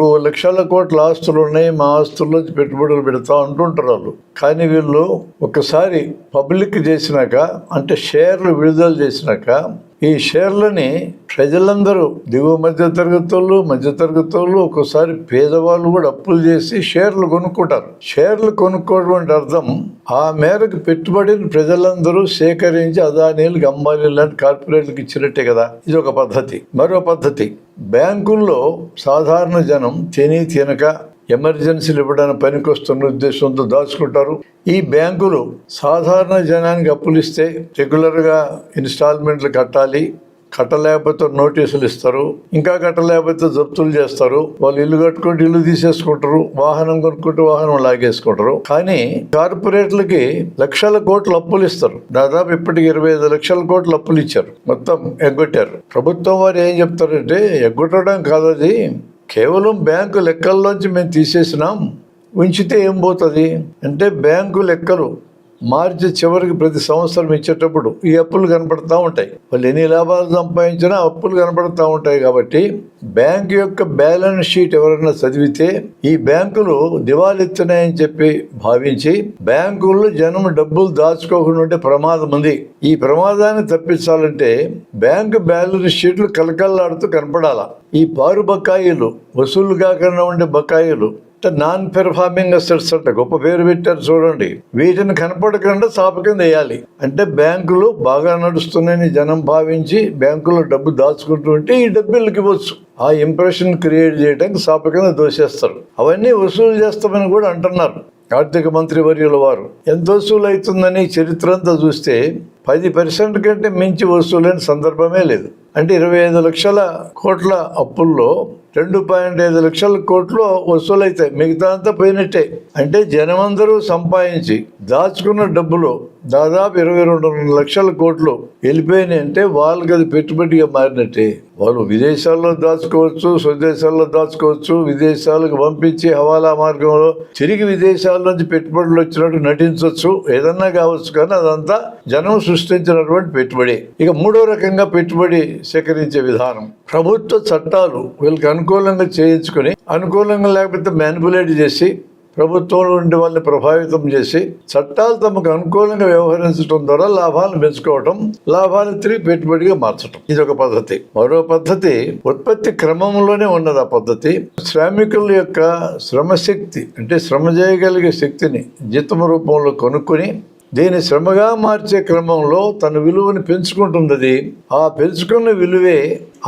ఒక లక్షల కోట్ల ఆస్తులు ఉన్నాయి మా ఆస్తుల్లో పెట్టుబడులు పెడతా అంటుంటారు వాళ్ళు. కానీ వీళ్ళు ఒకసారి పబ్లిక్ చేసినాక అంటే షేర్లు విడుదల చేసినాక ఈ షేర్లని ప్రజలందరూ దిగువ మధ్య తరగతి వాళ్ళు మధ్య తరగతి వాళ్ళు ఒక్కోసారి పేదవాళ్ళు కూడా అప్పులు చేసి షేర్లు కొనుక్కుంటారు. షేర్లు కొనుక్కోవడం అంటే అర్థం ఆ మేరకు పెట్టుబడిని ప్రజలందరూ సేకరించి అదానీలకు అంబానీలు లాంటి కార్పొరేట్లకు ఇచ్చినట్టే కదా. ఇది ఒక పద్ధతి. మరో పద్ధతి. బ్యాంకుల్లో సాధారణ జనం తిని తినక ఎమర్జెన్సీలు ఇవ్వడానికి పనికొస్తున్న ఉద్దేశంతో దాచుకుంటారు. ఈ బ్యాంకులు సాధారణ జనానికి అప్పులు ఇస్తే రెగ్యులర్గా ఇన్స్టాల్మెంట్లు కట్టాలి. కట్టలేకపోతే నోటీసులు ఇస్తారు ఇంకా కట్టలేకపోతే జప్తులు చేస్తారు. వాళ్ళు ఇల్లు కట్టుకుంటే ఇల్లు తీసేసుకుంటారు వాహనం కొనుక్కుంటే వాహనం లాగేసుకుంటారు. కానీ కార్పొరేట్లకి లక్షల కోట్లు అప్పులు ఇస్తారు. దాదాపు ఇప్పటికి ఇరవై ఐదు లక్షల కోట్లు అప్పులు ఇచ్చారు. మొత్తం ఎగ్గొట్టారు. ప్రభుత్వం వారు ఏం చెప్తారంటే ఎగ్గొట్టడం కాదు అది కేవలం బ్యాంకు లెక్కల్లోంచి మేము తీసేసినాం. ఉంచితే ఏం పోతుంది? అంటే బ్యాంకు లెక్కలు. మార్చి చివరికి ప్రతి సంవత్సరం ఇచ్చేటప్పుడు ఈ అప్పులు కనపడతా ఉంటాయి. వాళ్ళు ఎన్ని లాభాలు సంపాదించినా అప్పులు కనపడతా ఉంటాయి కాబట్టి బ్యాంకు యొక్క బ్యాలెన్స్ షీట్ ఎవరైనా చదివితే ఈ బ్యాంకులు దివాళెత్తున్నాయని చెప్పి భావించి బ్యాంకుల్లో జనం డబ్బులు దాచుకోకుండా ఉండే ప్రమాదం ఉంది. ఈ ప్రమాదాన్ని తప్పించాలంటే బ్యాంకు బ్యాలెన్స్ షీట్లు కలకల్లాడుతూ కనపడాలా. ఈ పారు బకాయిలు వసూలు కాకుండా ఉండే బకాయిలు నాన్ పెర్ఫార్మింగ్ అసెట్స్ అంట గొప్ప పేరు పెట్టారు చూడండి. వీటిని కనపడకుండా సాప కింద వేయాలి. అంటే బ్యాంకులు బాగా నడుస్తున్నాయని జనం భావించి బ్యాంకులో డబ్బు దాచుకుంటుంటే ఈ డబ్బులకి ఇవ్వచ్చు. ఆ ఇంప్రెషన్ క్రియేట్ చేయడానికి సాప కింద దోషేస్తారు. అవన్నీ వసూలు చేస్తామని కూడా అంటున్నారు ఆర్థిక మంత్రి వర్యుల వారు. ఎంత వసూలు అవుతుందని చరిత్ర అంతా చూస్తే పది పర్సెంట్ కంటే మించి వసూలైన సందర్భమే లేదు. అంటే ఇరవై ఐదు లక్షల కోట్ల అప్పుల్లో రెండు పాయింట్ ఐదు లక్షల కోట్లు వసూలైతాయి. మిగతా అంతా పోయినట్టే. అంటే జనమందరూ సంపాదించి దాచుకున్న డబ్బులు దాదాపు ఇరవై రెండు లక్షల కోట్లు వెళ్ళిపోయినాయి అంటే వాళ్ళకి అది పెట్టుబడిగా మారినట్టే. వాళ్ళు విదేశాల్లో దాచుకోవచ్చు స్వదేశాల్లో దాచుకోవచ్చు విదేశాలకు పంపించి హవాలా మార్గంలో తిరిగి విదేశాల నుంచి పెట్టుబడులు వచ్చినట్టు నటించవచ్చు ఏదన్నా కావచ్చు కానీ అదంతా జనం సృష్టించినటువంటి పెట్టుబడి. ఇక మూడో రకంగా పెట్టుబడి సేకరించే విధానం. ప్రభుత్వ చట్టాలు వీళ్ళకి అనుకూలంగా చేయించుకొని అనుకూలంగా లేకపోతే మ్యానిపులేట్ చేసి ప్రభుత్వంలో ఉండే వాళ్ళని ప్రభావితం చేసి చట్టాలు తమకు అనుకూలంగా వ్యవహరించడం ద్వారా లాభాలను పెంచుకోవడం లాభాలను తిరిగి పెట్టుబడిగా మార్చడం ఇది ఒక పద్ధతి. మరో పద్ధతి ఉత్పత్తి క్రమంలోనే ఉన్నది ఆ పద్ధతి. శ్రామికుల యొక్క శ్రమశక్తి అంటే శ్రమ చేయగలిగే శక్తిని జీతం రూపంలో కొనుక్కొని దీన్ని శ్రమగా మార్చే క్రమంలో తన విలువని పెంచుకుంటుంది అది. ఆ పెంచుకున్న విలువే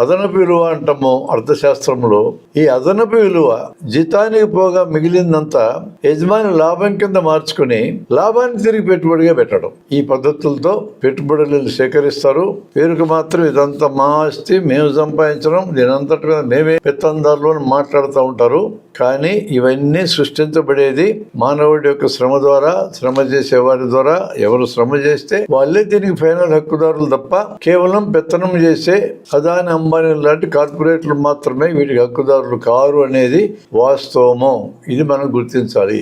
అదనపు విలువ అంటాము అర్థశాస్త్రంలో ఈ అదనపు విలువ జీతానికి పోగా మిగిలిందంతా యజమాని లాభం కింద మార్చుకుని లాభాన్ని తిరిగి పెట్టుబడిగా పెట్టడం. ఈ పద్ధతులతో పెట్టుబడులు సేకరిస్తారు. పేరుకు మాత్రం ఇదంతా మా ఆస్తి మేము సంపాదించడం దీనంతటి మీద మేమే పెత్తందారులు మాట్లాడుతూ ఉంటారు. కానీ ఇవన్నీ సృష్టించబడేది మానవుడి యొక్క శ్రమ ద్వారా శ్రమ చేసే వారి ద్వారా. ఎవరు శ్రమ చేస్తే వాళ్ళే దీనికి ఫైనల్ హక్కుదారులు తప్ప కేవలం పెత్తనం చేసే అదాని అంబానీ లాంటి కార్పొరేట్లు మాత్రమే వీటికి హక్కుదారులు కారు అనేది వాస్తవము. ఇది మనం గుర్తించాలి.